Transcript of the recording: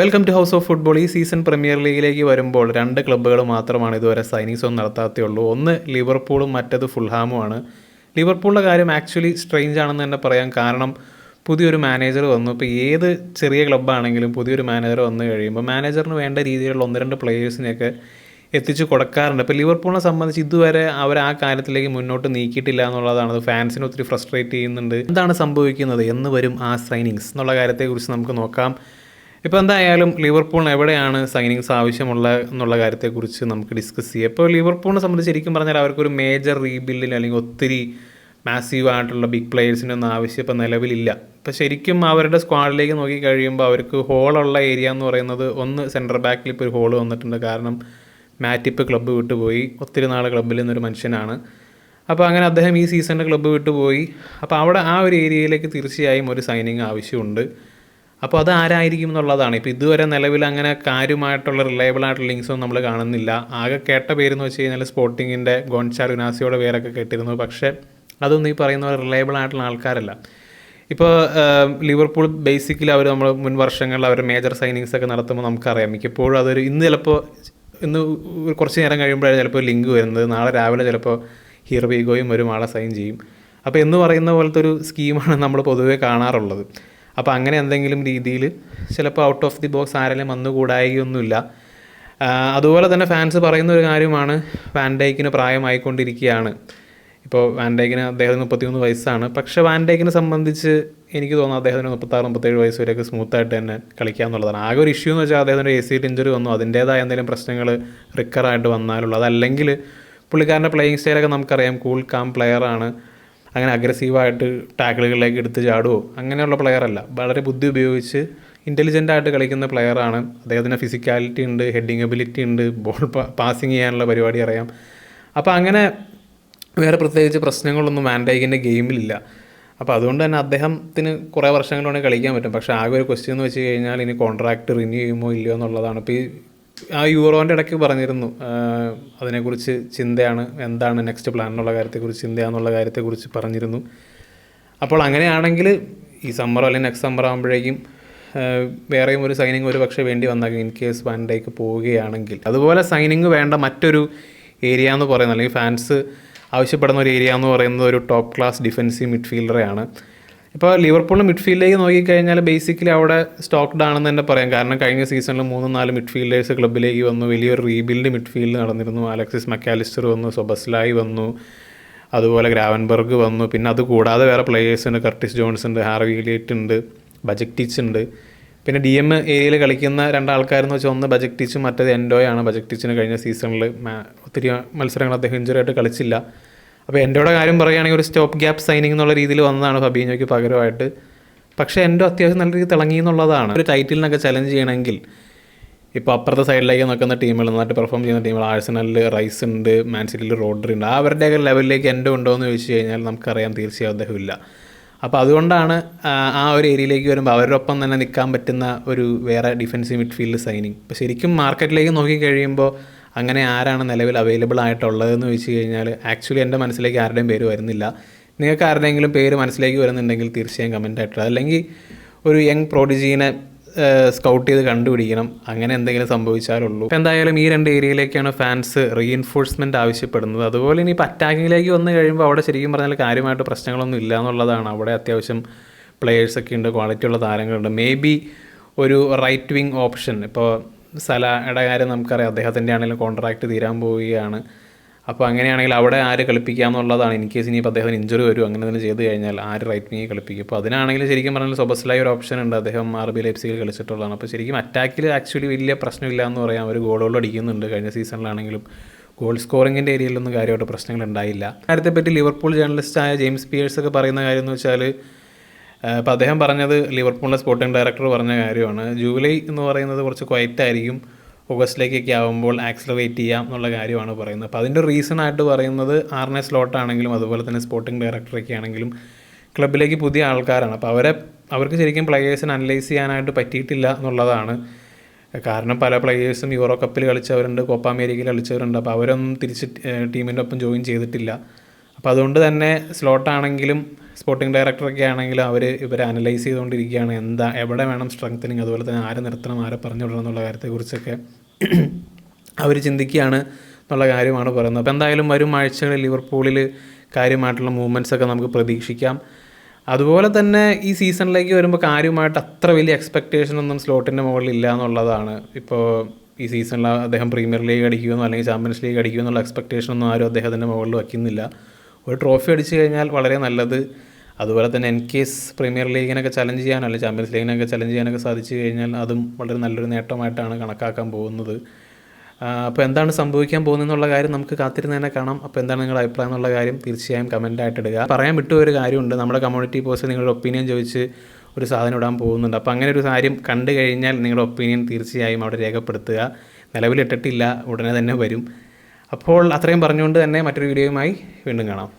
Welcome to house of football ഈ season premier ലീഗിലേക്ക് വരുമ്പോൾ രണ്ട് ക്ലബ്ബുകൾ മാത്രമാണ് ഇതുവരെ സൈനിങ്സ് ഒന്നും നടത്താത്തുള്ളൂ ഒന്ന് ലിവർപൂളും മറ്റത് ഫുൾഹാമുമാണ് ലിവർപൂളിന്റെ കാര്യം ആക്ച്വലി സ്ട്രെയിഞ്ച് ആണെന്ന് തന്നെ പറയാം കാരണം പുതിയൊരു മാനേജർ വന്നു. ഇപ്പോൾ ഏത് ചെറിയ ക്ലബ്ബാണെങ്കിലും പുതിയൊരു മാനേജർ വന്നു കഴിയുമ്പോൾ മാനേജറിന് വേണ്ട രീതിയിലുള്ള ഒന്ന് രണ്ട് പ്ലേയേഴ്സിനെയൊക്കെ എത്തിച്ചു കൊടുക്കാറുണ്ട്. ഇപ്പോൾ ലിവർപൂളിനെ സംബന്ധിച്ച് ഇതുവരെ അവർ ആ കാര്യത്തിലേക്ക് മുന്നോട്ട് നീക്കിയിട്ടില്ല എന്നുള്ളതാണ്. അത് ഫാൻസിനെ ഒത്തിരി ഫ്രസ്ട്രേറ്റ് ചെയ്യുന്നുണ്ട്. എന്താണ് സംഭവിക്കുന്നത്? എന്ന് വരും ആ സൈനിങ്സ് എന്നുള്ള കാര്യത്തെക്കുറിച്ച് നമുക്ക് നോക്കാം. ഇപ്പോൾ എന്തായാലും ലിവർപൂളിന് എവിടെയാണ് സൈനിങ്സ് ആവശ്യമുള്ള എന്നുള്ള കാര്യത്തെക്കുറിച്ച് നമുക്ക് ഡിസ്കസ് ചെയ്യാം. ഇപ്പോൾ ലിവർപൂളിനെ സംബന്ധിച്ച് ശരിക്കും പറഞ്ഞാൽ അവർക്കൊരു മേജർ റീബിൽഡിൽ അല്ലെങ്കിൽ ഒത്തിരി മാസീവ് ആയിട്ടുള്ള ബിഗ് പ്ലെയേഴ്സിനൊന്നും ആവശ്യം ഇപ്പോൾ നിലവിലില്ല. ഇപ്പോൾ ശരിക്കും അവരുടെ സ്ക്വാഡിലേക്ക് നോക്കി കഴിയുമ്പോൾ അവർക്ക് ഹോളുള്ള ഏരിയ എന്ന് പറയുന്നത് ഒന്ന് സെന്റർ ബാക്കിൽ ഇപ്പോൾ ഒരു ഹോൾ വന്നിട്ടുണ്ട്. കാരണം മാറ്റിപ്പ് ക്ലബ്ബ് വിട്ടുപോയി ഒത്തിരി നാൾ ക്ലബ്ബിൽ നിന്നൊരു മനുഷ്യനാണ്. അപ്പോൾ അങ്ങനെ അദ്ദേഹം ഈ സീസണിൽ ക്ലബ്ബ് വിട്ടുപോയി അപ്പോൾ അവിടെ ആ ഒരു ഏരിയയിലേക്ക് തീർച്ചയായും ഒരു സൈനിങ് ആവശ്യമുണ്ട്. അപ്പോൾ അത് ആരായിരിക്കും എന്നുള്ളതാണ്. ഇപ്പോൾ ഇതുവരെ നിലവിൽ അങ്ങനെ കാര്യമായിട്ടുള്ള റിലയബിൾ ആയിട്ടുള്ള ലിങ്ക്സ് ഒന്നും നമ്മൾ കാണുന്നില്ല. ആകെ കേട്ട പേരെന്ന് വെച്ച് കഴിഞ്ഞാൽ സ്പോർട്ടിങ്ങിന്റെ ഗോൺചാർ യുനാസിയുടെ പേരൊക്കെ കേട്ടിരുന്നു. പക്ഷേ അതൊന്നും ഈ പറയുന്ന റിലയബിൾ ആയിട്ടുള്ള ആൾക്കാരല്ല. ഇപ്പോൾ ലിവർപൂൾ ബേസിക്കലി അവർ നമ്മൾ മുൻ വർഷങ്ങളിൽ അവർ മേജർ സൈനിങ്സ് ഒക്കെ നടത്തുമ്പോൾ നമുക്കറിയാം. മിക്കപ്പോഴും അതൊരു ഇന്ന് ചിലപ്പോൾ ഇന്ന് കുറച്ച് നേരം കഴിയുമ്പോഴാണ് ചിലപ്പോൾ ലിങ്ക് വരുന്നത്. നാളെ രാവിലെ ചിലപ്പോൾ ഹീറോയിഗോയും ഒരു ആളെ സൈൻ ചെയ്യും. അപ്പോൾ എന്ന് പറയുന്ന പോലത്തെ ഒരു സ്കീമാണ് നമ്മൾ പൊതുവേ കാണാറുള്ളത്. അപ്പോൾ അങ്ങനെ എന്തെങ്കിലും രീതിയിൽ ചിലപ്പോൾ ഔട്ട് ഓഫ് ദി ബോക്സ് ആരെങ്കിലും വന്നുകൂടായികയൊന്നുമില്ല അതുപോലെ തന്നെ ഫാൻസ് പറയുന്ന ഒരു കാര്യമാണ് വാൻഡൈക്കിന് പ്രായമായിക്കൊണ്ടിരിക്കുകയാണ്. ഇപ്പോൾ വാൻഡൈക്കിന് അദ്ദേഹത്തിന് മുപ്പത്തിമൂന്ന് വയസ്സാണ്. പക്ഷേ വാൻഡൈക്കിനെ സംബന്ധിച്ച് എനിക്ക് തോന്നുന്നു അദ്ദേഹത്തിന് മുപ്പത്താറ് മുപ്പത്തേഴ് വയസ്സ് വരെയൊക്കെ സ്മൂത്തായിട്ട് തന്നെ കളിക്കുക എന്നുള്ളതാണ് ആകെ ഒരു ഇഷ്യൂ എന്ന് വെച്ചാൽ അദ്ദേഹത്തിന്റെ എ സി ഇഞ്ചുറി വന്നു. അതിന്റേതായ എന്തെങ്കിലും പ്രശ്നങ്ങൾ റിക്കറായിട്ട് വന്നാലുള്ളൂ. അതല്ലെങ്കിൽ പുള്ളിക്കാരന്റെ പ്ലേയിങ് സ്റ്റൈലൊക്കെ നമുക്കറിയാം. കൂൾ കാം പ്ലെയറാണ് അങ്ങനെ അഗ്രസീവായിട്ട് ടാക്കിളുകളിലേക്ക് എടുത്ത് ചാടുവോ? അങ്ങനെയുള്ള പ്ലെയർ അല്ല. വളരെ ബുദ്ധി ഉപയോഗിച്ച് ഇന്റലിജന്റ് ആയിട്ട് കളിക്കുന്ന പ്ലെയറാണ് അദ്ദേഹത്തിന് ഫിസിക്കാലിറ്റി ഉണ്ട് ഹെഡിങ് എബിലിറ്റി ഉണ്ട് ബോൾ പാസിങ് ചെയ്യാനുള്ള പരിപാടി അറിയാം. അപ്പോൾ അങ്ങനെ വേറെ പ്രത്യേകിച്ച് പ്രശ്നങ്ങളൊന്നും വാൻഡൈക്കിന്റെ ഗെയിമിലില്ല അപ്പോൾ അതുകൊണ്ട് തന്നെ അദ്ദേഹത്തിന് കുറേ വർഷങ്ങൾ കൊണ്ട് കളിക്കാൻ പറ്റും. പക്ഷേ ആകെ ഒരു ക്വസ്റ്റ്യൻ എന്ന് വെച്ച് കഴിഞ്ഞാൽ ഇനി കോൺട്രാക്ട് റിന്യൂ ചെയ്യുമോ ഇല്ലയോ എന്നുള്ളതാണ്. ഇപ്പോൾ ഈ ആ യൂറോന്റെ ഇടയ്ക്ക് പറഞ്ഞിരുന്നു അതിനെക്കുറിച്ച് ചിന്തയാണ് എന്താണ് നെക്സ്റ്റ് പ്ലാൻ എന്നുള്ള കാര്യത്തെക്കുറിച്ച് ചിന്തയാണെന്നുള്ള കാര്യത്തെക്കുറിച്ച് പറഞ്ഞിരുന്നു. അപ്പോൾ അങ്ങനെയാണെങ്കിൽ ഈ സമ്മർ അല്ലെങ്കിൽ നെക്സ്റ്റ് സമ്മർ ആകുമ്പോഴേക്കും വേറെയും ഒരു സൈനിങ് ഒരു പക്ഷേ വേണ്ടി വന്നാൽ ഇൻ കേസ് വാൻഡേക്ക് പോവുകയാണെങ്കിൽ. അതുപോലെ സൈനിങ് വേണ്ട മറ്റൊരു ഏരിയ എന്ന് പറയുന്നത് അല്ലെങ്കിൽ ഫാൻസ് ആവശ്യപ്പെടുന്ന ഒരു ഏരിയ എന്ന് പറയുന്നത് ഒരു ടോപ്പ് ക്ലാസ് ഡിഫൻസീവ് മിഡ്ഫീൽഡറെയാണ് ഇപ്പോൾ ലിവർപൂളിന് മിഡ്ഫീൽഡിലേക്ക് നോക്കിക്കഴിഞ്ഞാൽ ബേസിക്കലി അവിടെ സ്റ്റോക്ക്ഡ് ആണെന്ന് തന്നെ പറയാം. കാരണം കഴിഞ്ഞ സീസണിൽ മൂന്ന് നാല് മിഡ്ഫീൽഡേഴ്സ് ക്ലബിലേക്ക് വന്നു. വലിയൊരു റീബിൽഡ് മിഡ്ഫീൽഡ് നടന്നിരുന്നു. അലക്സിസ് മക്കാലിസ്റ്റർ വന്നു സൊബസ്ലായി വന്നു അതുപോലെ ഗ്രാവൻബർഗ് വന്നു. പിന്നെ അത് കൂടാതെ വേറെ പ്ലേയേഴ്സ് ഉണ്ട്. കർട്ടിസ് ജോൺസ് ഉണ്ട് ഹാർവി വീലിയറ്റ് ഉണ്ട് ബജക് ടീച്ച് ഉണ്ട്. പിന്നെ ഡി എം ഏരിയയിൽ കളിക്കുന്ന രണ്ടാൾക്കാരെന്ന് വെച്ചാൽ ഒന്ന് ബജക് ടീച്ചും മറ്റേത് എൻഡോയാണ് ബജക് ടീച്ചിന് കഴിഞ്ഞ സീസണിൽ ഒത്തിരി മത്സരങ്ങൾ അദ്ദേഹം ഇഞ്ചുറി ആയിട്ട് കളിച്ചില്ല. അപ്പോൾ എന്റെ കൂടെ കാര്യം പറയുകയാണെങ്കിൽ ഒരു സ്റ്റോപ്പ് ഗ്യാപ്പ് സൈനിങ് എന്നുള്ള രീതിയിൽ വന്നതാണ് ഫബീനോയ്ക്ക് പകരമായിട്ട്. പക്ഷേ എന്റെ അത്യാവശ്യം നല്ല രീതിയിൽ തിളങ്ങി എന്നുള്ളതാണ്. ഒരു ടൈറ്റിലിനൊക്കെ ചലഞ്ച് ചെയ്യണമെങ്കിൽ ഇപ്പോൾ അപ്പുറത്തെ സൈഡിലേക്ക് നോക്കുന്ന ടീമുകൾ നന്നായിട്ട് പെർഫോം ചെയ്യുന്ന ടീമുകൾ ആഴ്സണലിൽ റൈസ് ഉണ്ട് മാൻസിറ്റിയിൽ റോഡറി ഉണ്ട്. അവരുടെയൊക്കെ ലെവലിലേക്ക് എന്റെ ഉണ്ടോ എന്ന് ചോദിച്ചു കഴിഞ്ഞാൽ നമുക്കറിയാം തീർച്ചയായും അദ്ദേഹം ഇല്ല അപ്പോൾ അതുകൊണ്ടാണ് ആ, ഒരു ഏരിയയിലേക്ക് വരുമ്പോൾ അവരോടൊപ്പം തന്നെ നിൽക്കാൻ പറ്റുന്ന ഒരു വേറെ ഡിഫൻസീവ് മിഡ്ഫീൽഡ് സൈനിങ് ഇപ്പോൾ ശരിക്കും മാർക്കറ്റിലേക്ക് നോക്കി കഴിയുമ്പോൾ അങ്ങനെ ആരാണ് നിലവിൽ അവൈലബിൾ ആയിട്ടുള്ളതെന്ന് ചോദിച്ചു കഴിഞ്ഞാൽ ആക്ച്വലി എന്റെ മനസ്സിലേക്ക് ആരുടെയും പേര് വരുന്നില്ല. നിങ്ങൾക്ക് ആരുടെയെങ്കിലും പേര് മനസ്സിലേക്ക് വരുന്നുണ്ടെങ്കിൽ തീർച്ചയായും കമന്റ് ആയിട്ട് അല്ലെങ്കിൽ ഒരു യങ് പ്രോഡിജീനെ സ്കൗട്ട് ചെയ്ത് കണ്ടുപിടിക്കണം. അങ്ങനെ എന്തെങ്കിലും സംഭവിച്ചാലുള്ളൂ. എന്തായാലും ഈ രണ്ട് ഏരിയയിലേക്കാണ് ഫാൻസ് റീഎൻഫോഴ്സ്മെന്റ് ആവശ്യപ്പെടുന്നത്. അതുപോലെ ഇനി ഇപ്പോൾ അറ്റാക്കിങ്ങിലേക്ക് വന്നു കഴിയുമ്പോൾ അവിടെ ശരിക്കും പറഞ്ഞാൽ കാര്യമായിട്ട് പ്രശ്നങ്ങളൊന്നും ഇല്ല എന്നുള്ളതാണ്. അവിടെ അത്യാവശ്യം പ്ലേയേഴ്സൊക്കെ ഉണ്ട് ക്വാളിറ്റി ഉള്ള താരങ്ങളുണ്ട്. മേ ബി ഒരു റൈറ്റ് വിങ് ഓപ്ഷൻ ഇപ്പോൾ സലയുടെ കാര്യം നമുക്കറിയാം. അദ്ദേഹത്തിന്റെ ആണെങ്കിലും കോൺട്രാക്ട് തീരാൻ പോവുകയാണ്. അപ്പോൾ അങ്ങനെയാണെങ്കിൽ അവിടെ ആര് കളിപ്പിക്കുക എന്നുള്ളതാണ് ഇൻ കേസ് ഇനിയിപ്പോൾ അദ്ദേഹത്തിന് ഇഞ്ചുറി വരും അങ്ങനെ തന്നെ ചെയ്ത് കഴിഞ്ഞാൽ ആര് റൈറ്റ് വിങ്ങിൽ കളിപ്പിക്കും. അപ്പോൾ അതിനാണെങ്കിൽ ശരിക്കും പറഞ്ഞാൽ സൊബസ്ലായി ഒരു ഓപ്ഷൻ ഉണ്ട്. അദ്ദേഹം ആർ ബി ലൈപ്സിയിൽ കളിച്ചിട്ടുള്ളതാണ്. അപ്പോൾ ശരിക്കും അറ്റാക്കിൽ ആക്ച്വലി വലിയ പ്രശ്നമില്ല എന്ന് പറയാം. ഒരു ഗോളുകൾ അടിക്കുന്നുണ്ട്. കഴിഞ്ഞ സീസണിലാണെങ്കിലും ഗോൾ സ്കോറിങ്ങിന്റെ ഏരിയയിലൊന്നും കാര്യമായിട്ട് പ്രശ്നങ്ങൾ ഉണ്ടായില്ല. കാര്യത്തെപ്പറ്റി ലിവർപൂൾ ജേർണലിസ്റ്റായ ജെയിംസ് പിയേഴ്സ് ഒക്കെ പറയുന്ന കാര്യം എന്ന് വെച്ചാൽ അപ്പോൾ അദ്ദേഹം പറഞ്ഞത് ലിവർപൂളിലെ സ്പോർട്ടിംഗ് ഡയറക്ടർ പറഞ്ഞ കാര്യമാണ്. ജൂലൈ എന്ന് പറയുന്നത് കുറച്ച് ക്വയറ്റ് ആയിരിക്കും. ഓഗസ്റ്റിലേക്കൊക്കെ ആകുമ്പോൾ ആക്സലറേറ്റ് ചെയ്യാം എന്നുള്ള കാര്യമാണ് പറയുന്നത്. അപ്പോൾ അതിന്റെ റീസൺ ആയിട്ട് പറയുന്നത് ആർനെ സ്ലോട്ട് ആണെങ്കിലും അതുപോലെ തന്നെ സ്പോർട്ടിംഗ് ഡയറക്ടറൊക്കെ ആണെങ്കിലും ക്ലബിലേക്ക് പുതിയ ആൾക്കാരാണ്. അപ്പോൾ അവരെ അവർക്ക് ശരിക്കും പ്ലെയേഴ്സിനെ അനലൈസ് ചെയ്യാനായിട്ട് പറ്റിയിട്ടില്ല എന്നുള്ളതാണ്. കാരണം പല പ്ലെയേഴ്സും യൂറോ കപ്പിൽ കളിച്ചവരുണ്ട് കോപ്പ അമേരിക്കയിൽ കളിച്ചവരുണ്ട്. അപ്പോൾ അവരൊന്നും തിരിച്ച് ടീമിന്റെ ഒപ്പം ജോയിൻ ചെയ്തിട്ടില്ല. അപ്പോൾ അതുകൊണ്ട് തന്നെ സ്ലോട്ടാണെങ്കിലും സ്പോർട്ടിംഗ് ഡയറക്ടറൊക്കെ ആണെങ്കിലും അവർ ഇവരെ അനലൈസ് ചെയ്തുകൊണ്ടിരിക്കുകയാണ്. എന്താ എവിടെ വേണം സ്ട്രെങ്തനിങ് അതുപോലെ തന്നെ ആരെ നിർത്തണം ആരെ പറഞ്ഞു വിടണം എന്നുള്ള കാര്യത്തെക്കുറിച്ചൊക്കെ അവർ ചിന്തിക്കുകയാണ് എന്നുള്ള കാര്യമാണ് പറയുന്നത്. അപ്പോൾ എന്തായാലും വരും ആഴ്ചകളിൽ ലിവർപൂളിൽ കാര്യമായിട്ടുള്ള മൂവ്മെന്റ്സ് ഒക്കെ നമുക്ക് പ്രതീക്ഷിക്കാം. അതുപോലെ തന്നെ ഈ സീസണിലേക്ക് വരുമ്പോൾ കാര്യമായിട്ട് അത്ര വലിയ എക്സ്പെക്റ്റേഷൻ ഒന്നും സ്ലോട്ടിന്റെ മുകളിൽ ഇല്ല എന്നുള്ളതാണ്. ഇപ്പോൾ ഈ സീസണിൽ അദ്ദേഹം പ്രീമിയർ ലീഗ് അടിക്കുമെന്നോ അല്ലെങ്കിൽ ചാമ്പ്യൻസ് ലീഗ് അടിക്കുമെന്നുള്ള എക്സ്പെക്റ്റേഷൻ ഒന്നും ആരും അദ്ദേഹത്തിന്റെ മുകളിൽ വയ്ക്കുന്നില്ല. ഒരു ട്രോഫി അടിച്ചു കഴിഞ്ഞാൽ വളരെ നല്ലത്. അതുപോലെ തന്നെ എൻ കേസ് പ്രീമിയർ ലീഗിനൊക്കെ ചലഞ്ച് ചെയ്യാനോ അല്ലെങ്കിൽ ചാമ്പ്യൻസ് ലീഗിനൊക്കെ ചലഞ്ച് ചെയ്യാനൊക്കെ സാധിച്ചു കഴിഞ്ഞാൽ അതും വളരെ നല്ലൊരു നേട്ടമായിട്ടാണ് കണക്കാക്കാൻ പോകുന്നത്. അപ്പോൾ എന്താണ് സംഭവിക്കാൻ പോകുന്നതെന്നുള്ള കാര്യം നമുക്ക് കാത്തിരുന്ന് തന്നെ കാണാം. അപ്പോൾ എന്താണ് നിങ്ങളുടെ അഭിപ്രായം എന്നുള്ള കാര്യം തീർച്ചയായും കമന്റായിട്ട് ഇടുക. പറയാൻ വിട്ടു ഒരു കാര്യമുണ്ട്. നമ്മുടെ കമ്മ്യൂണിറ്റി പോസ്റ്റ് നിങ്ങളുടെ ഒപ്പീനിയൻ ചോദിച്ച് ഒരു സാധനം ഇടാൻ പോകുന്നുണ്ട്. അപ്പോൾ അങ്ങനെ ഒരു കാര്യം കണ്ടു കഴിഞ്ഞാൽ നിങ്ങളുടെ ഒപ്പീനിയൻ തീർച്ചയായും അവിടെ രേഖപ്പെടുത്തുക. നിലവിലിട്ടിട്ടില്ല ഉടനെ തന്നെ വരും. അപ്പോൾ അത്രയും പറഞ്ഞുകൊണ്ട് തന്നെ മറ്റൊരു വീഡിയോയുമായി വീണ്ടും കാണാം.